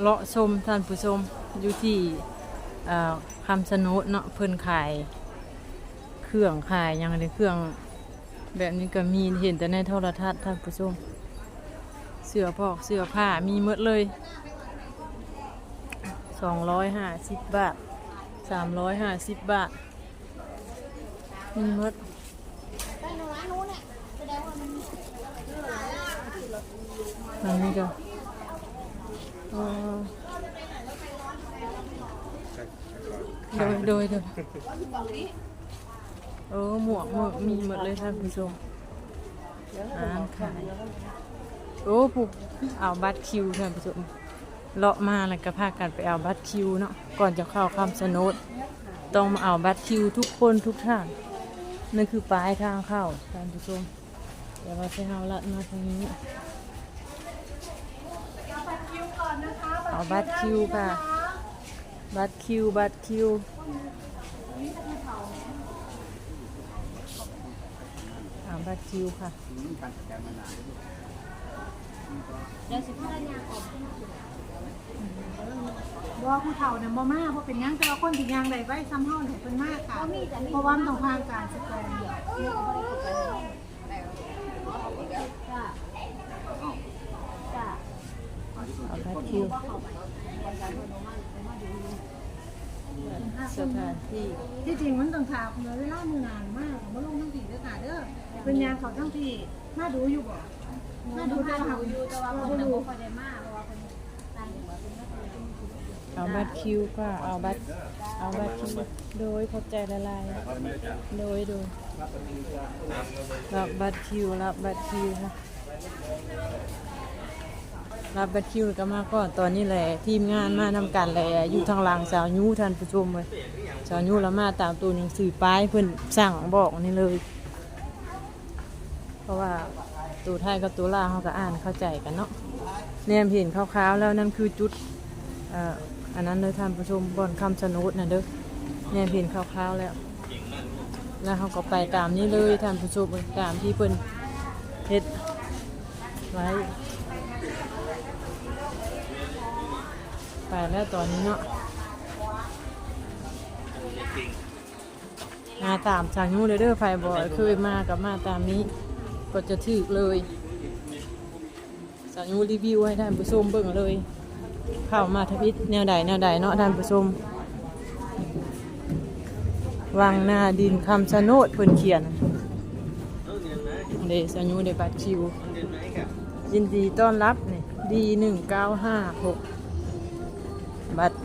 เลาะชมท่านผู้ชมอยู่ที่เอ่อคำชะโนดเนาะเพิ่นขาย เครื่องขายหยังไงเครื่อง แบบนี้ก็มีเห็นแต่ในโทรทัศน์ท่านผู้ชม เสื้อพอกเสื้อผ้ามีหมดเลยสองร้อยห้าสิบบาทสามร้อยห้าสิบบาท มีหมดอันนี้ก็อ๋อ โดยโดยโดยโอ้หมวกหมวกมีหมดเลยท่านผู้ชมอ่านขายโอ้ผูกเอาบัตรคิวท่านผู้ชมเลาะมาแล้วก็พากันไปเอาบัตรคิวเนาะก่อนจะเข้าคำสนดต้องมาเอาบัตรคิวทุกคนทุกท่านนั่นคือปลายทางเข้าท่านผู้ชมเดี๋ยวเราไปเอาลัดมาทางนี้เอาบัตรคิวค่ะ บัตรคิว บัตรคิวเอาบัตรคิวค่ะว่าผู้เฒ่าเนี่ยบ่มาเพราะเป็นหยังแต่ว่าคนที่ยังได้ไว้ซ้ำเฮาเนี่ยเพิ่นมากค่ะเพราะว่ามันต้องผ่านการสแกน เอาบัตร คิวสถานที่ที่จริงมันต้องถามเหลือเวลามือนานมากบ่ลงทั้งทีเด้อค่ะเด้อเป็นหยังเขาทั้งทีมาดูอยู่บ่มาดูแต่ว่าเฮาอยู่แต่ว่าบ่รู้เอาบัตรคิวก็เอาบัตรเอาบัตรคิวโดยขอบใจละลายโดยโดยรับบัตรคิวรับบัตรคิวค่ะ รับบัตรคิวก็มาก่อนตอนนี้แหละทีมงานมานำกันแหละอยู่ทางหลังสาวยูท่านผู้ชมเลยสาวยูแล้วมาตามตัวหนังสือป้ายเพิ่อนสั่งบอกนี่เลย เพราะว่าตัวไทยกับตัวลาวเขาก็อ่านเข้าใจกันเนาะแนมเห็นคร่าวๆแล้วนั่นคือจุดอันนั้นเลยท่านผู้ชมบอนคำชะโนดนะเด้อแน่เห็นคร่าวๆแล้ว แล้วเขาก็ไปตามนี้เลยท่านผู้ชมตามที่เพิ่อนเฮ็ดไว้ ไปแล้วตอนนี้เนาะมาตามทางนู้นเลยเด้อไฟบอยเคยมากับมาตามนี้ ก็จะถึกเลยสาวยูรีวิวให้ท่านผู้ชมเบิ่งเลย เข้ามาทวิตแนวใดแนวใดเนาะท่านผู้ชมวังหน้าดินคำชะโนดเพิ่นเขียนเดสยูเดบัตรคิว ยินดีต้อนรับนี่ดีหนึ่งเก้าห้าหกบัตร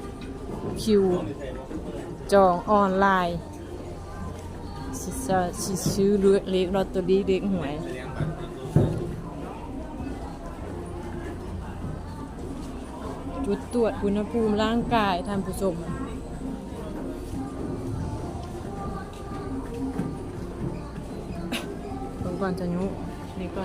คิว จองออนไลน์สิซะสิซื้อเลขลอตเตอรี่เลขหวยจุดตรวจอุณหภูมิร่างกายท่านผู้ชมเบิ่งก่อนจะยุนี่ก่อน